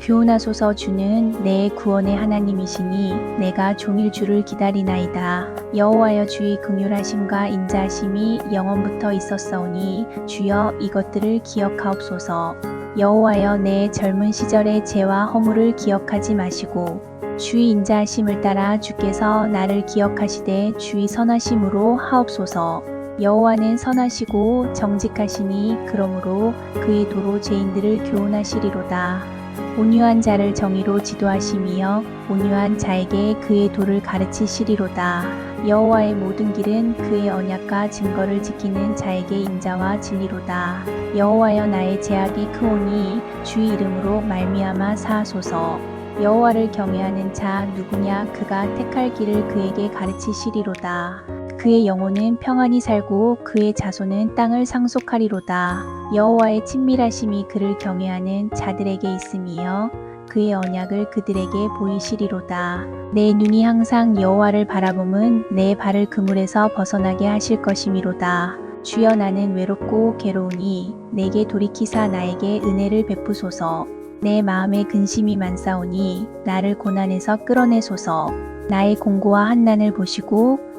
교훈하소서 주는 내 구원의 하나님이시니 내가 종일 주를 기다리나이다. 여호와여 주의 긍휼하심과 인자하심이 영원부터 있었사오니 주여 이것들을 기억하옵소서. 여호와여 내 젊은 시절의 죄와 허물을 기억하지 마시고 주의 인자하심을 따라 주께서 나를 기억하시되 주의 선하심으로 하옵소서. 여호와는 선하시고 정직하시니 그러므로 그의 도로 죄인들을 교훈하시리로다. 온유한 자를 정의로 지도하심이여 온유한 자에게 그의 도를 가르치시리로다. 여호와의 모든 길은 그의 언약과 증거를 지키는 자에게 인자와 진리로다. 여호와여 나의 제약이 크오니 주의 이름으로 말미암아 사하소서. 여호와를 경외하는 자 누구냐 그가 택할 길을 그에게 가르치시리로다. 그의 영혼은 평안히 살고 그의 자손은 땅을 상속하리로다. 여호와의 친밀하심이 그를 경외하는 자들에게 있음이여 그의 언약을 그들에게 보이시리로다. 내 눈이 항상 여호와를 바라봄은 내 발을 그물에서 벗어나게 하실 것이미로다. 주여 나는 외롭고 괴로우니 내게 돌이키사 나에게 은혜를 베푸소서. 내 마음에 근심이 많사오니 나를 고난에서 끌어내소서. 나의 공고와 한난을 보시고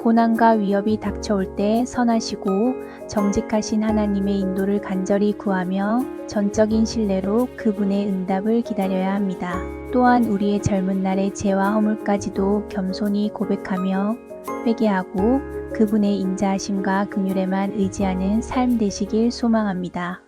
고난과 위협이 닥쳐올 때 선하시고 정직하신 하나님의 인도를 간절히 구하며 전적인 신뢰로 그분의 응답을 기다려야 합니다. 또한 우리의 젊은 날의 죄와 허물까지도 겸손히 고백하며 회개하고 그분의 인자하심과 긍휼에만 의지하는 삶 되시길 소망합니다.